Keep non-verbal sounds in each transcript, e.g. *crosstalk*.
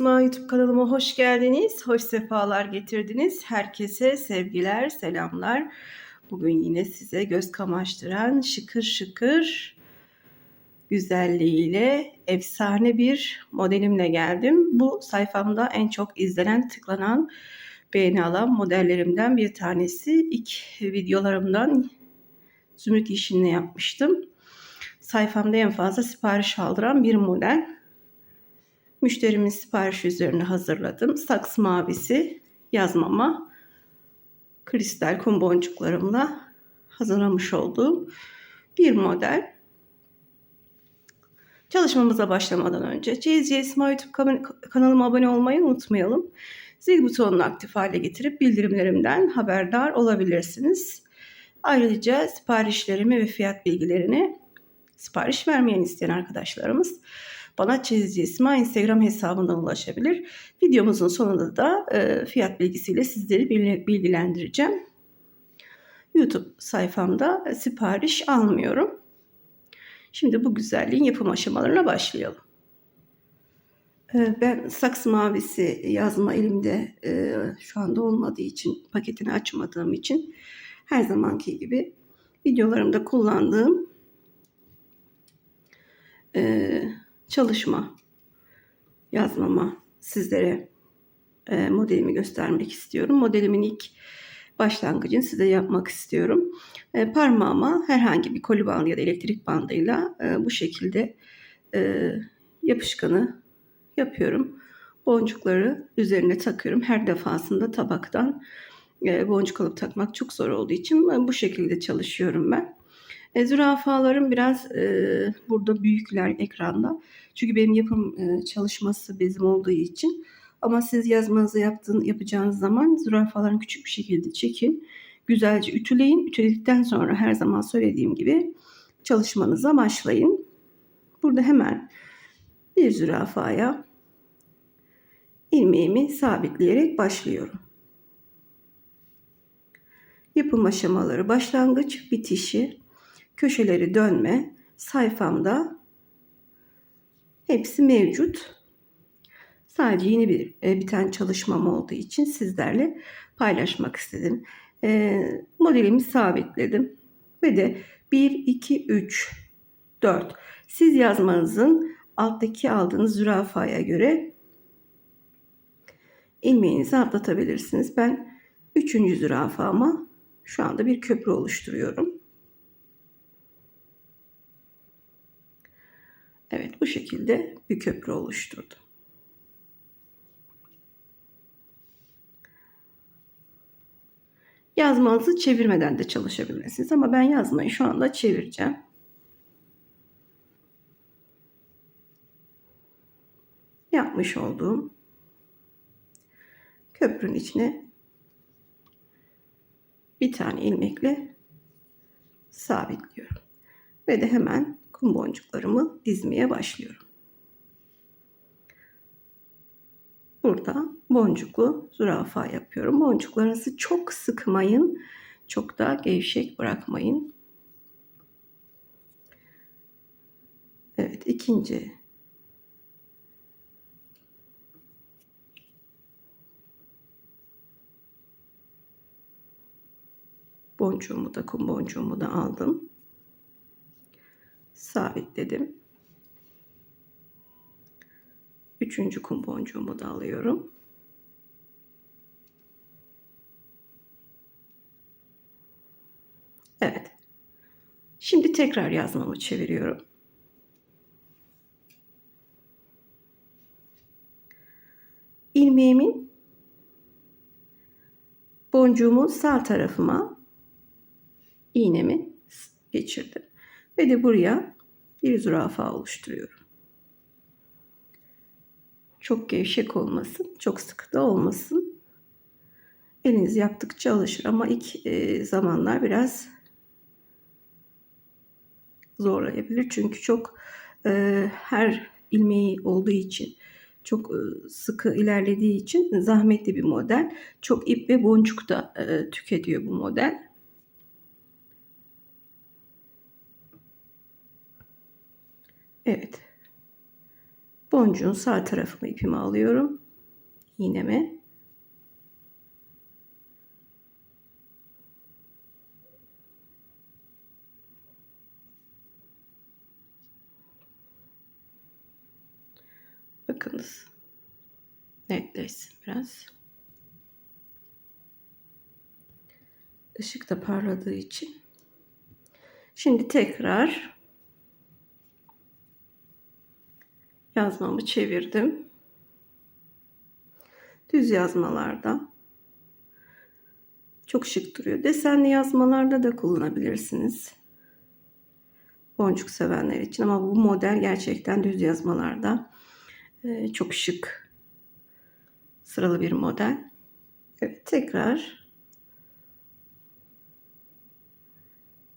Esma YouTube kanalıma hoş geldiniz. Hoş sefalar getirdiniz. Herkese sevgiler, selamlar. Bugün yine size göz kamaştıran şıkır şıkır güzelliğiyle efsane bir modelimle geldim. Bu sayfamda en çok izlenen, tıklanan, beğeni alan modellerimden bir tanesi. İlk videolarımdan zümrüt işini yapmıştım. Sayfamda en fazla sipariş aldıran bir model. Müşterimin sipariş üzerine hazırladım. Saksı mavisi yazmama kristal kum boncuklarımla hazırlamış olduğum bir model. Çalışmamıza başlamadan önce Esma YouTube kanalıma abone olmayı unutmayalım. Zil butonunu aktif hale getirip bildirimlerimden haberdar olabilirsiniz. Ayrıca siparişlerimi ve fiyat bilgilerini sipariş vermeyen isteyen arkadaşlarımız bana çizici ismi Instagram hesabından ulaşabilir. Videomuzun sonunda da e, fiyat bilgisiyle sizleri bilgilendireceğim. YouTube sayfamda sipariş almıyorum. Şimdi bu güzelliğin yapım aşamalarına başlayalım. E, ben saksı mavisi yazma elimde e, şu anda olmadığı için paketini açmadığım için her zamanki gibi videolarımda kullandığım e, çalışma yazmama sizlere e, modelimi göstermek istiyorum. Modelimin ilk başlangıcını size yapmak istiyorum. E, parmağıma herhangi bir koli bandı ya da elektrik bandıyla e, bu şekilde e, yapışkanı yapıyorum. Boncukları üzerine takıyorum. Her defasında tabaktan e, boncuk alıp takmak çok zor olduğu için bu şekilde çalışıyorum ben. E, zürafalarım biraz e, burada büyükler ekranda. Çünkü benim yapım e, çalışması bezim olduğu için. Ama siz yazmanızı yaptığın, yapacağınız zaman zürafaların küçük bir şekilde çekin. Güzelce ütüleyin. Ütüledikten sonra her zaman söylediğim gibi çalışmanıza başlayın. Burada hemen bir zürafaya ilmeğimi sabitleyerek başlıyorum. Yapım aşamaları başlangıç, bitişi, köşeleri dönme sayfamda hepsi mevcut. Sadece yeni bir e, biten çalışmam olduğu için sizlerle paylaşmak istedim. E, modelimi sabitledim ve de 1, 2, 3, 4. Siz yazmanızın alttaki aldığınız zürafaya göre ilmeğinizi atlatabilirsiniz. Ben üçüncü zürafama şu anda bir köprü oluşturuyorum. Evet bu şekilde bir köprü oluşturdu. Yazmanızı çevirmeden de çalışabilirsiniz ama ben yazmayı şu anda çevireceğim. Yapmış olduğum köprünün içine bir tane ilmekle sabitliyorum. Ve de hemen kum boncuklarımı dizmeye başlıyorum. Burada boncuklu zürafa yapıyorum. Boncuklarınızı çok sıkmayın. Çok da gevşek bırakmayın. Evet ikinci boncuğumu da kum boncuğumu da aldım sabitledim. Üçüncü kum boncuğumu da alıyorum. Evet. Şimdi tekrar yazmamı çeviriyorum. İlmeğimin boncuğumun sağ tarafıma iğnemi geçirdim. Ve de buraya bir zürafa oluşturuyorum. Çok gevşek olmasın, çok sıkı da olmasın. Eliniz yaptıkça alışır ama ilk e, zamanlar biraz zorlayabilir. Çünkü çok e, her ilmeği olduğu için çok e, sıkı ilerlediği için zahmetli bir model. Çok ip ve boncuk da e, tüketiyor bu model. Evet. Boncuğun sağ tarafını ipimi alıyorum. İğneme. Bakınız. Netleşsin biraz. Işık da parladığı için. Şimdi tekrar yazmamı çevirdim. Düz yazmalarda çok şık duruyor. Desenli yazmalarda da kullanabilirsiniz. Boncuk sevenler için ama bu model gerçekten düz yazmalarda e, çok şık sıralı bir model. Evet tekrar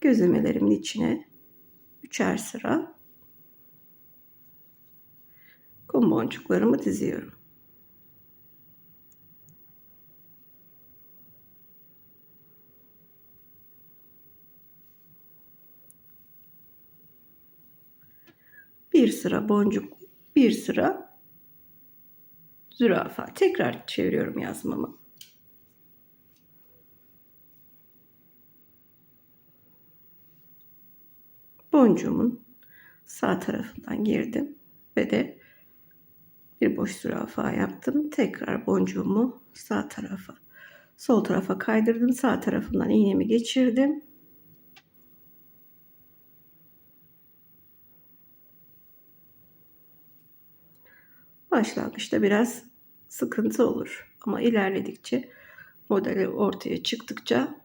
gözlemelerimin içine üçer sıra kum boncuklarımı diziyorum. Bir sıra boncuk, bir sıra zürafa. Tekrar çeviriyorum yazmamı. Boncuğumun sağ tarafından girdim ve de bir boş zürafa yaptım. Tekrar boncuğumu sağ tarafa, sol tarafa kaydırdım. Sağ tarafından iğnemi geçirdim. Başlangıçta biraz sıkıntı olur ama ilerledikçe modeli ortaya çıktıkça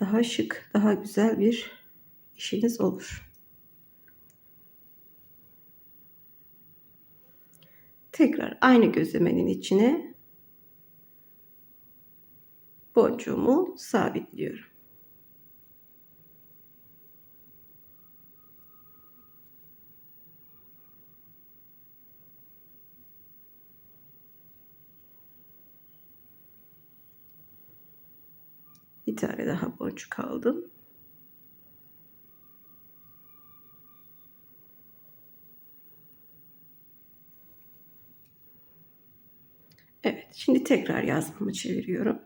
daha şık, daha güzel bir işiniz olur. Tekrar aynı gözlemenin içine boncuğumu sabitliyorum. Bir tane daha boncuk aldım. Evet, şimdi tekrar yazmamı çeviriyorum.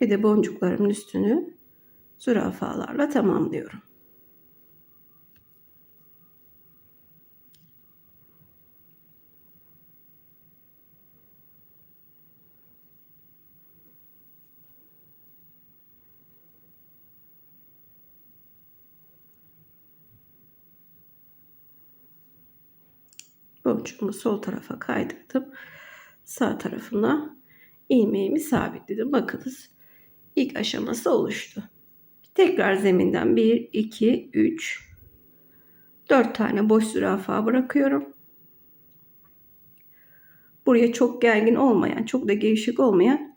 Ve de boncuklarımın üstünü zürafalarla tamamlıyorum. Boncuğumu sol tarafa kaydırdım. Sağ tarafına ilmeğimi sabitledim. Bakınız ilk aşaması oluştu. Tekrar zeminden 1, 2, 3, 4 tane boş zürafa bırakıyorum. Buraya çok gergin olmayan, çok da gevşek olmayan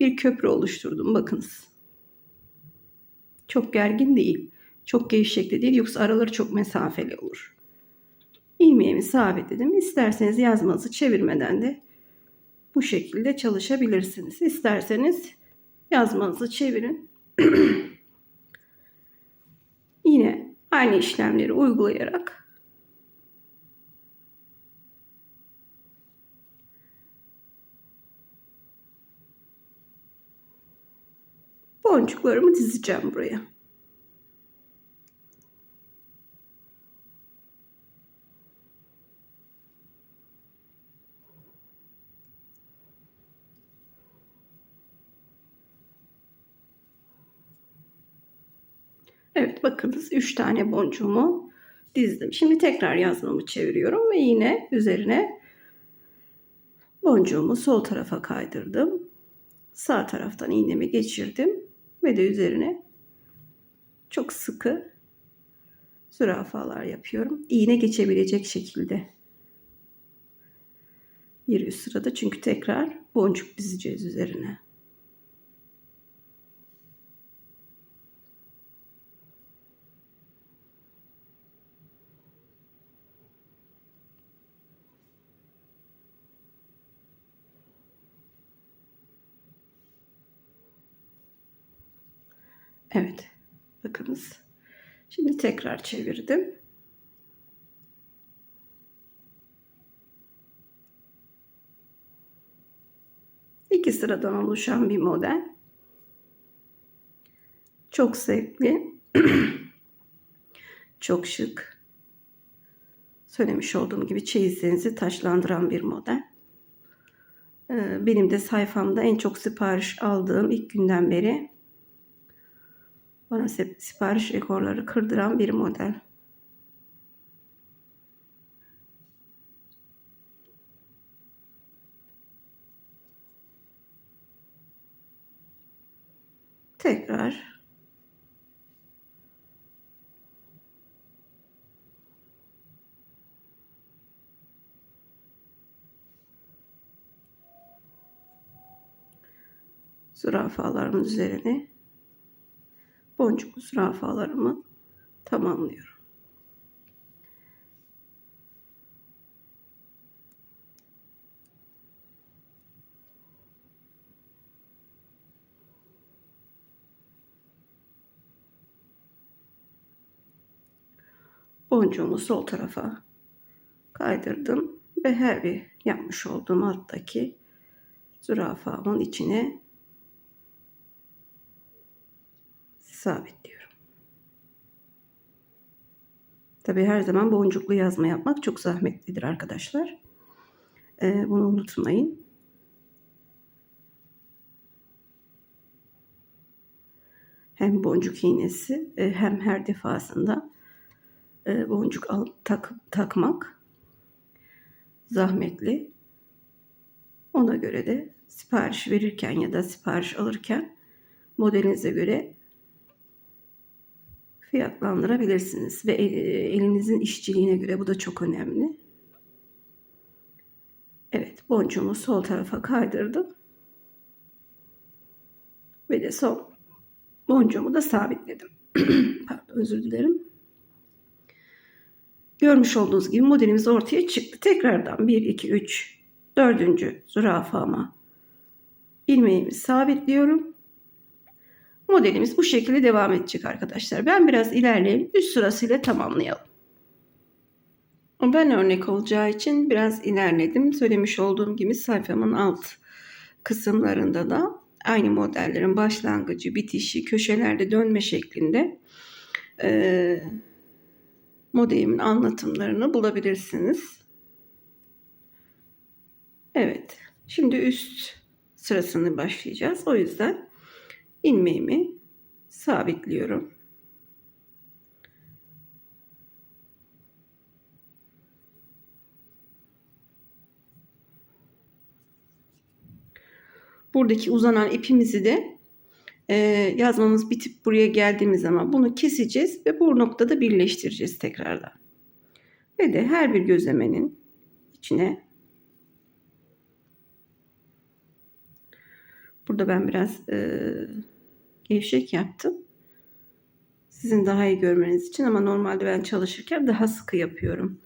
bir köprü oluşturdum. Bakınız. Çok gergin değil. Çok gevşek de değil. Yoksa araları çok mesafeli olur ilmeğimi sabitledim. İsterseniz yazmanızı çevirmeden de bu şekilde çalışabilirsiniz. İsterseniz yazmanızı çevirin. *clears throat* Yine aynı işlemleri uygulayarak boncuklarımı dizeceğim buraya. Evet bakınız 3 tane boncuğumu dizdim. Şimdi tekrar yazmamı çeviriyorum ve yine üzerine boncuğumu sol tarafa kaydırdım. Sağ taraftan iğnemi geçirdim ve de üzerine çok sıkı zürafalar yapıyorum. İğne geçebilecek şekilde. Bir üst sırada çünkü tekrar boncuk dizeceğiz üzerine. Evet. Bakınız. Şimdi tekrar çevirdim. İki sıradan oluşan bir model. Çok zevkli. *clears throat* Çok şık. Söylemiş olduğum gibi çeyizlerinizi taşlandıran bir model. Ee, benim de sayfamda en çok sipariş aldığım ilk günden beri bana sipariş rekorları kırdıran bir model. Tekrar zürafalarımın üzerine boncuklu zürafalarımı tamamlıyorum. boncuğumu sol tarafa kaydırdım ve her bir yapmış olduğum alttaki zürafamın içine sabitliyorum. Tabi her zaman boncuklu yazma yapmak çok zahmetlidir arkadaşlar. Ee, bunu unutmayın. Hem boncuk iğnesi e, hem her defasında e, boncuk al, tak, takmak zahmetli. Ona göre de sipariş verirken ya da sipariş alırken modelinize göre fiyatlandırabilirsiniz ve elinizin işçiliğine göre bu da çok önemli. Evet boncuğumu sol tarafa kaydırdım. Ve de son boncuğumu da sabitledim. *clears throat* Pardon özür dilerim. Görmüş olduğunuz gibi modelimiz ortaya çıktı. Tekrardan 1, 2, 3, 4. zürafama ilmeğimi sabitliyorum. Modelimiz bu şekilde devam edecek arkadaşlar. Ben biraz ilerleyeyim. Üst sırasıyla tamamlayalım. Ben örnek olacağı için biraz ilerledim. Söylemiş olduğum gibi sayfamın alt kısımlarında da aynı modellerin başlangıcı, bitişi, köşelerde dönme şeklinde e, modelimin anlatımlarını bulabilirsiniz. Evet. Şimdi üst sırasını başlayacağız. O yüzden ilmeğimi sabitliyorum. Buradaki uzanan ipimizi de e, yazmamız bitip buraya geldiğimiz zaman bunu keseceğiz ve bu noktada birleştireceğiz tekrardan. Ve de her bir gözlemenin içine burada ben biraz e, gevşek yaptım. Sizin daha iyi görmeniz için ama normalde ben çalışırken daha sıkı yapıyorum.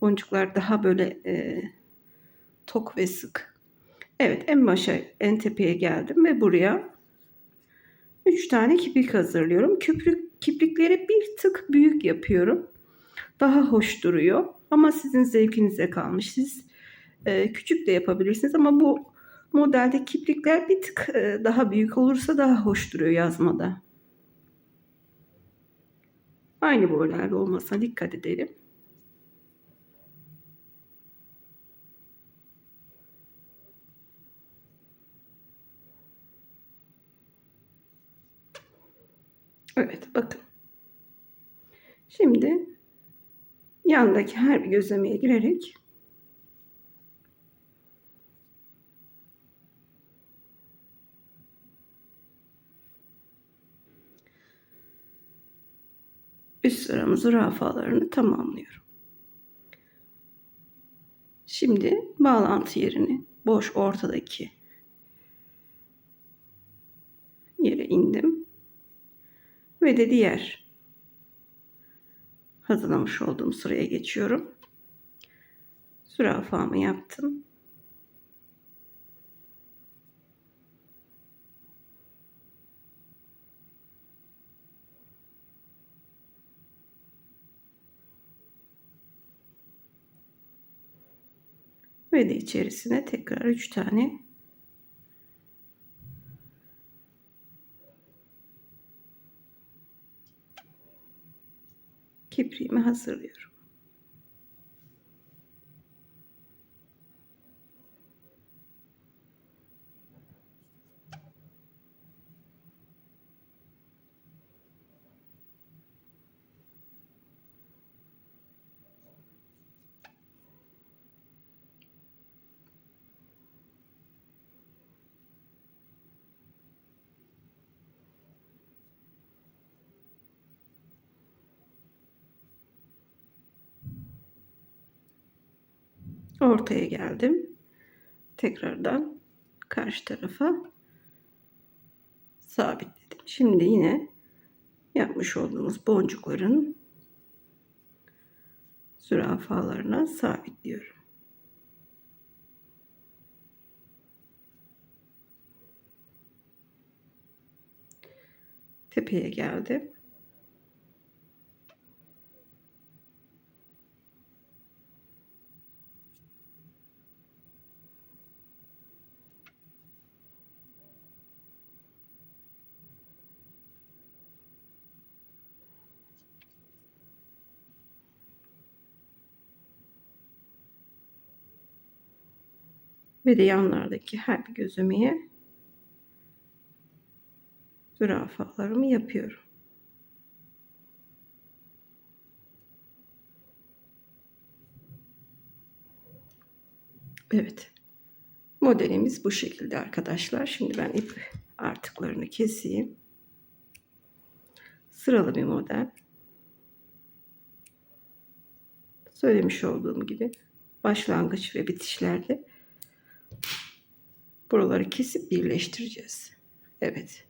Boncuklar daha böyle e, tok ve sık. Evet en başa en tepeye geldim ve buraya 3 tane kiprik hazırlıyorum. Küprük, kiprikleri bir tık büyük yapıyorum. Daha hoş duruyor. Ama sizin zevkinize kalmış. Siz e, küçük de yapabilirsiniz ama bu modelde kiprikler bir tık e, daha büyük olursa daha hoş duruyor yazmada. Aynı boylarda olmasına dikkat edelim. Evet bakın. Şimdi yandaki her bir gözlemeye girerek üst sıramın zürafalarını tamamlıyorum. Şimdi bağlantı yerini boş ortadaki yere indim ve de diğer hazırlamış olduğum sıraya geçiyorum. Zürafamı yaptım. Ve de içerisine tekrar 3 tane kipriğimi hazırlıyorum. Ortaya geldim. Tekrardan karşı tarafa sabitledim. Şimdi yine yapmış olduğumuz boncukların zürafalarına sabitliyorum. Tepeye geldim. Ve de yanlardaki her bir gözümeye zürafalarımı yapıyorum. Evet. Modelimiz bu şekilde arkadaşlar. Şimdi ben ip artıklarını keseyim. Sıralı bir model. Söylemiş olduğum gibi başlangıç ve bitişlerde buraları kesip birleştireceğiz. Evet.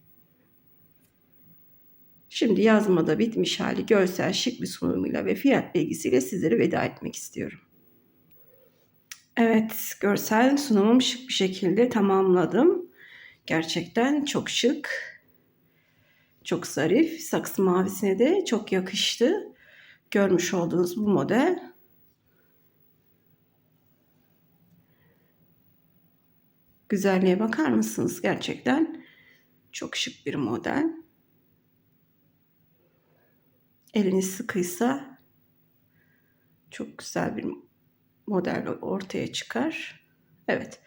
Şimdi yazmada bitmiş hali görsel şık bir sunumuyla ve fiyat bilgisiyle sizlere veda etmek istiyorum. Evet, görsel sunumum şık bir şekilde tamamladım. Gerçekten çok şık. Çok zarif. Saksı mavisine de çok yakıştı. Görmüş olduğunuz bu model. Güzelliğe bakar mısınız? Gerçekten çok şık bir model. Eliniz sıkıysa çok güzel bir model ortaya çıkar. Evet.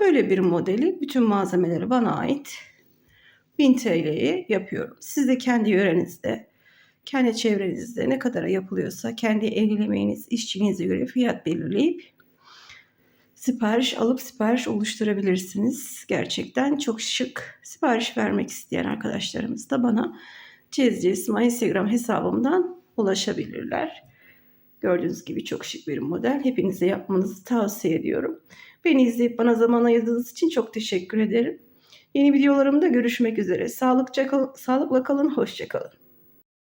Böyle bir modeli bütün malzemeleri bana ait 1000 TL'ye yapıyorum. Siz de kendi yörenizde, kendi çevrenizde ne kadara yapılıyorsa kendi el emeğiniz, göre fiyat belirleyip sipariş alıp sipariş oluşturabilirsiniz. Gerçekten çok şık. Sipariş vermek isteyen arkadaşlarımız da bana Cezci İsmail Instagram hesabımdan ulaşabilirler. Gördüğünüz gibi çok şık bir model. Hepinize yapmanızı tavsiye ediyorum. Beni izleyip bana zaman ayırdığınız için çok teşekkür ederim. Yeni videolarımda görüşmek üzere. Sağlıkça kal sağlıkla kalın, hoşça kalın.